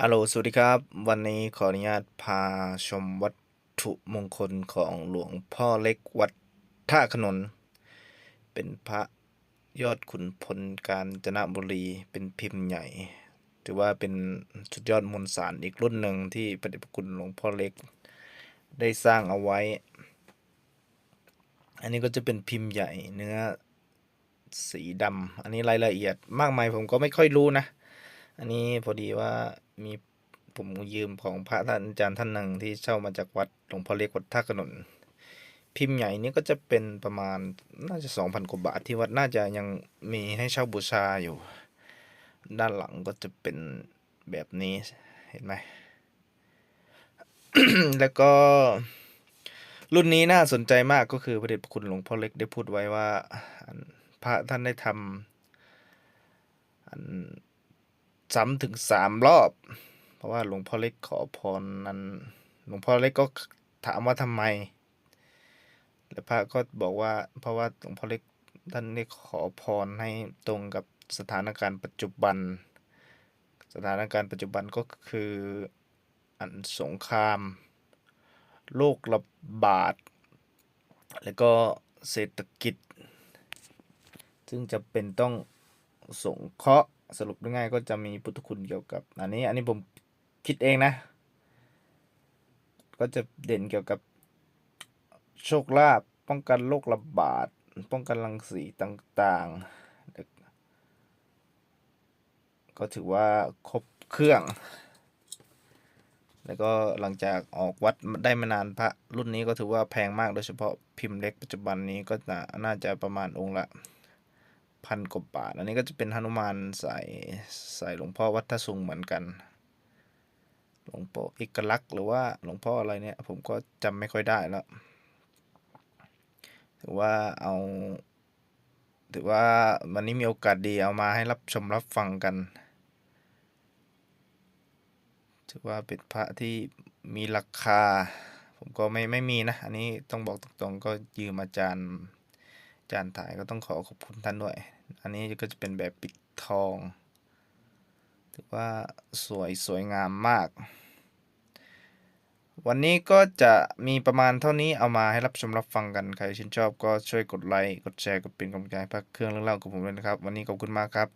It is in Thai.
อัลโหลสวัสดีครับ วันนี้ขออนุญาตพาชมวัตถุมงคลของหลวงพ่อเล็กวัดท่าขนน เป็นพระยอดขุนพลกาญจนบุรีเป็นพิมพ์ใหญ่ ถือว่าเป็นสุดยอดมวลสารอีกรุ่นหนึ่งที่พระเดชพระคุณหลวงพ่อเล็กได้สร้างเอาไว้ อันนี้ก็จะเป็นพิมพ์ใหญ่เนื้อสีดำ อันนี้รายละเอียดมากมายผมก็ไม่ค่อยรู้นะ อันนี้พอดีว่ามีผมยืมของพระท่านอาจารย์ท่านหนึ่งที่เช่ามาจากวัดหลวงพ่อเล็กวัดท่าขนนพิมพ์ใหญ่นี้ก็จะเป็นประมาณน่าจะสองพันกว่าบาทที่วัดน่าจะยังมีให้เช่าบูชาอยู่ ด้านหลังก็จะเป็นแบบนี้เห็นไหมแล้วก็ รุ่นนี้น่าสนใจมากก็คือพระเดชพระคุณหลวงพ่อเล็กได้พูดไว้ว่าพระท่านได้ทำอัน ซ้ำถึงสามรอบ เพราะว่าหลวงพ่อเล็กขอพรนั้น หลวงพ่อเล็กก็ถามว่าทำไม แล้วพระก็บอกว่า เพราะว่าหลวงพ่อเล็กท่านได้ขอพรให้ตรงกับสถานการณ์ปัจจุบัน สถานการณ์ปัจจุบันก็คืออันสงคราม โรคระบาด แล้วก็เศรษฐกิจ ซึ่งจะเป็นต้องสงเคราะห์ สรุปง่ายๆก็จะมีพุทธคุณเกี่ยวกับ อันนี้ อันนี้ผมคิดเองนะ ก็จะเด่นเกี่ยวกับโชคลาภป้องกันโรคระบาด ป้องกันรังสีต่างๆ ก็ถือว่าครบเครื่อง แล้วก็หลังจากออกวัดได้มานานพระรุ่นนี้ก็ถือว่าแพงมากโดยเฉพาะพิมพ์เล็กปัจจุบันนี้ก็น่าจะประมาณองค์ละ พันกว่าบาท อันนี้ก็จะเป็นหนุมานใส่ใส่หลวงพ่อวัดทสุงเหมือนกัน หลวงพ่อเอกลักษณ์หรือว่าหลวงพ่ออะไรเนี่ย ผมก็จำไม่ค่อยได้แล้วถือว่าเอาถือว่าวันนี้มีโอกาสดีเอามาให้รับชมรับฟังกัน ถือว่าเป็นพระที่มีราคา ผมก็ไม่ไม่มีนะ อันนี้ต้องบอกตรงๆก็ยืมอาจารย์ จานถ่ายก็ต้องขอขอบคุณท่านด้วย อันนี้ก็จะเป็นแบบปิดทอง ถือว่าสวยสวยงามมาก วันนี้ก็จะมีประมาณเท่านี้เอามาให้รับชมรับฟังกัน ใครชื่นชอบก็ช่วยกดไลค์ กดแชร์ กดเป็นกำลังใจพักเครื่องเรื่องเล่ากับผมเลยนะครับ วันนี้ขอบคุณมากครับ